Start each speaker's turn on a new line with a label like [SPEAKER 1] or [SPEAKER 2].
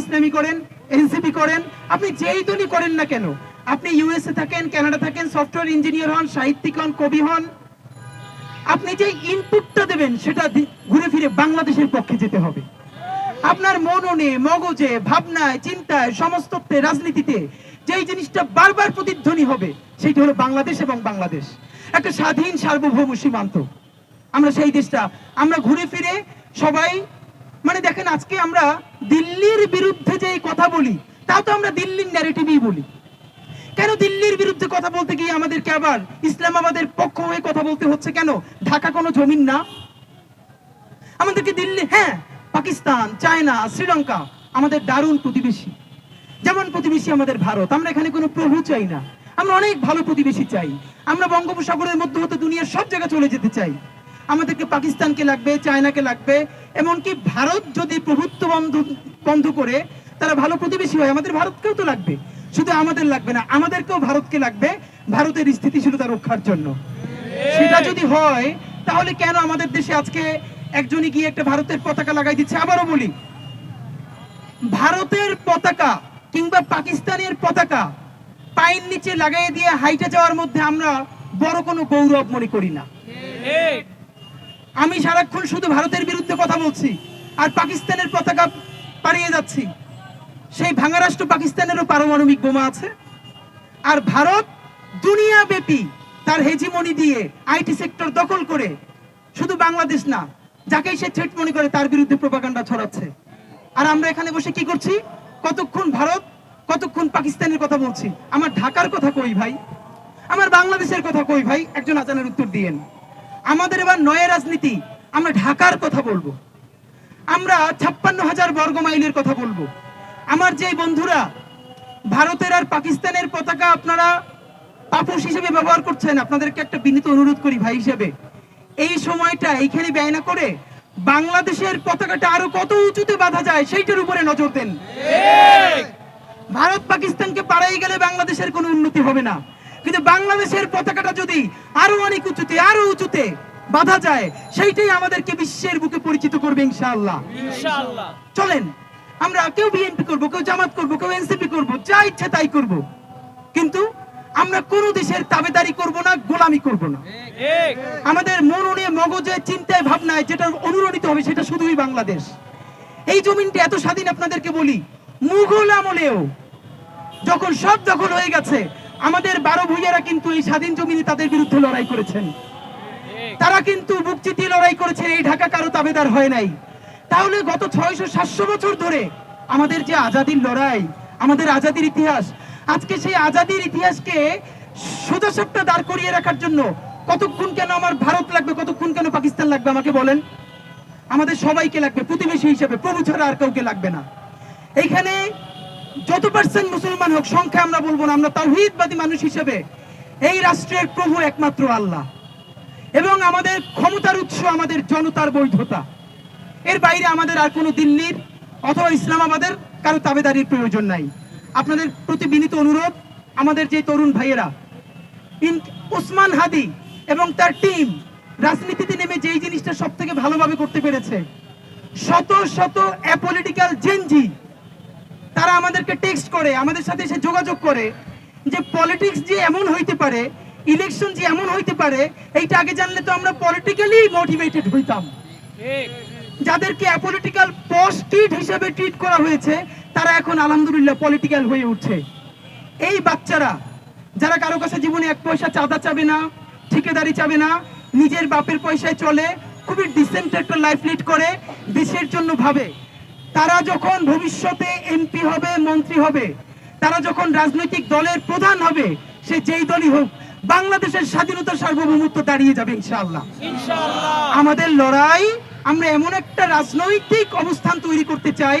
[SPEAKER 1] ইসলামী করেন, এনসিপি করেন, আপনি যেই দলই করেন না কেন? আপনি ইউএসএ থাকেন, কানাডা থাকেন, সফটওয়্যার ইঞ্জিনিয়ার হন, সাহিত্যিক হন, কবি হন, আপনি যে ইনপুটটা দেবেন সেটা ঘুরে ফিরে বাংলাদেশের পক্ষে যেতে হবে। আপনার মননে, মগজে, ভাবনায়, চিন্তায়, সমস্তত্বে, রাজনীতিতে যেই জিনিসটা বারবার প্রতিধ্বনি হবে, সেটি হলো বাংলাদেশ এবং বাংলাদেশ। একটা স্বাধীন সার্বভৌম সীমান্ত। আমরা সেই দেশটা, আমরা ঘুরে ফিরে সবাই মানে দেখেন আজকে আমরা দিল্লির বিরুদ্ধে যে কথা বলি তাও তো আমরা দিল্লির ন্যারেটিভই বলি। কেন দিল্লির বিরুদ্ধে কথা বলতে গিয়ে আমাদেরকে আবার ইসলামাবাদের পক্ষ হয়ে কথা বলতে হচ্ছে কেন? ঢাকা কোনো জমিন না? আমাদেরকে দিল্লি হ্যাঁ পাকিস্তান, চায়না, শ্রীলঙ্কা আমাদের দারুণ প্রতিবেশী। যেমন প্রতিবেশী আমাদের ভারত, আমরা এখানে কোনো প্রভু চাই না। আমরা অনেক ভালো প্রতিবেশী চাই। আমরা বঙ্গোপসাগরের মধ্যে হতে দুনিয়ার সব জায়গায় চলে যেতে চাই। আমাদেরকে পাকিস্তানকে লাগবে, চায়নাকে লাগবে, এমনকি ভারত যদি প্রভুত্ব বন্ধ বন্ধ করে, তারা ভালো প্রতিবেশী হয়, আমাদের ভারতকেও তো লাগবে। শুধু আমাদের লাগবে না, আমাদেরকেও ভারতকে লাগবে, ভারতের স্থিতিশীলতা রক্ষার জন্য। সেটা যদি হয়, তাহলে কেন আমাদের দেশে আজকে একজনই গিয়ে একটা ভারতের পতাকা লাগাই দিচ্ছে? আবারও বলি, ভারতের পতাকা কিংবা পাকিস্তানের পতাকা পায়ের নিচে লাগাই দিয়ে হাইটে যাওয়ার মধ্যে আমরা বড় কোনো গৌরব মনে করি না। আমি সারাক্ষণ শুধু ভারতের বিরুদ্ধে কথা বলছি আর পাকিস্তানের পতাকা পাড়িয়ে যাচ্ছি। সেই ভাঙা রাষ্ট্র পাকিস্তানেরও পারমাণবিক বোমা আছে। আর ভারত দুনিয়া ব্যাপী তার হেজিমনি দিয়ে আইটি সেক্টর দখল করে শুধু বাংলাদেশ না যাকে সে থ্রেট মনে করে তার বিরুদ্ধে প্রপাগান্ডা ছড়াচ্ছে। আর আমরা এখানে বসে কি করছি? কতক্ষণ ভারত, কতক্ষণ পাকিস্তানের কথা বলছি? আমার ঢাকার কথা কই ভাই? আমার বাংলাদেশের কথা কই ভাই? একজন আজানের উত্তর দিয়েন। আমাদের এবার নয় রাজনীতি। আমরা ঢাকার কথা বলব। আমরা ছাপ্পান্ন হাজার বর্গ মাইলের কথা বলব। আমার যে বন্ধুরা ভারতের আর পাকিস্তানের পতাকা আপনারা পাপোশ হিসেবে ব্যবহার করছেন আপনাদেরকে একটা বিনীত অনুরোধ করি ভাই হিসেবে। এই সময়টা এইখানে ব্যয় না করে বাংলাদেশের পতাকাটা আরও কত উঁচুতে বাঁধা যায় সেইটার উপরে নজর দেন। ভারত পাকিস্তানকে পাড়াই গেলে বাংলাদেশের কোনো উন্নতি হবে না। কিন্তু বাংলাদেশের পতাকাটা যদি আরও অনেক উঁচুতে আরও উঁচুতে বাঁধা যায় সেইটাই আমাদেরকে বিশ্বের বুকে পরিচিত করবে ইনশাআল্লাহ। চলেন আমরা কেউ বিএনপি করব কেউ জামাত করব কেউ এনসিপি করব যা ইচ্ছা তাই করব। কিন্তু আমরা কোন দেশের তাবেদারি করব না গোলামি করব না। আমাদের মননে মগজে চিন্তায় ভাবনায় যেটা অনুরণিত হবে সেটা শুধুই বাংলাদেশ। এই জমিনটা এত স্বাধীন আপনাদেরকে বলি মুঘল আমলেও যখন সব দখল হয়ে গেছে আমাদের বারো ভূইয়ারা কিন্তু এই স্বাধীন জমিনে তাদের বিরুদ্ধে লড়াই করেছেন। তারা কিন্তু বুক চিতিয়ে লড়াই করেছেন, এই ঢাকা কারও তাবেদার হয় নাই। তাহলে গত ছয়শো সাতশো বছর ধরে আমাদের যে আজাদির লড়াই, আমাদের আজাদির ইতিহাস, আজকে সেই আজাদির ইতিহাসকে সোজা সাপটা দাঁড় করিয়ে রাখার জন্য কতক্ষণ কেন আমার ভারত লাগবে, কতক্ষণ কেন পাকিস্তান লাগবে আমাকে বলেন? আমাদের সবাইকে লাগবে, প্রতিবেশী হিসেবে, প্রভু ছাড়া আর কাউকে লাগবে না। এইখানে যত পার্সেন্ট মুসলমান হোক, সংখ্যা আমরা বলব না, আমরা তাওহীদবাদী মানুষ হিসেবে এই রাষ্ট্রের প্রভু একমাত্র আল্লাহ। এবং আমাদের ক্ষমতার উৎস আমাদের জনতার বৈধতা। এর বাইরে আমাদের আর কোনো দিল্লির অথবা ইসলামাবাদের কারও তাবেদারির প্রয়োজন নাই। আপনাদের প্রতি বিনীত অনুরোধ, আমাদের যে তরুণ ভাইয়েরা ওসমান হাদি এবং তার টিম রাজনীতিতে নেমে যেই জিনিসটা সব থেকে ভালোভাবে করতে পেরেছে, শত শত অ্যাপলিটিক্যাল জেনজি তারা আমাদেরকে টেক্সট করে আমাদের সাথে এসে যোগাযোগ করে যে পলিটিক্স যে এমন হইতে পারে ইলেকশন যে এমন হইতে পারে এইটা আগে জানলে তো আমরা পলিটিক্যালি মোটিভেটেড হইতাম। যাদেরকে অ্যাপলিটিক্যাল পস্টিড হিসেবে ট্রিট করা হয়েছে তারা এখন আলহামদুলিল্লাহ পলিটিক্যাল হয়ে উঠছে। এই বাচ্চারা যারা কারও কাছে জীবনে এক পয়সা চাঁদা চাবে না ঠিকাদারি চাবে না নিজের বাপের পয়সায় চলে খুবই ডিসেন্ট একটা লাইফ লিড করে দেশের জন্য ভাবে। তারা যখন ভবিষ্যতে এমপি হবে মন্ত্রী হবে তারা যখন রাজনৈতিক দলের প্রধান হবে সে যেই দলই হোক বাংলাদেশের স্বাধীনতা সার্বভৌমত্ব দাঁড়িয়ে যাবে ইনশাআল্লাহ।
[SPEAKER 2] ইনশাআল্লাহ।
[SPEAKER 1] আমাদের লড়াই আমরা এমন একটা রাজনৈতিক অবস্থান তৈরি করতে চাই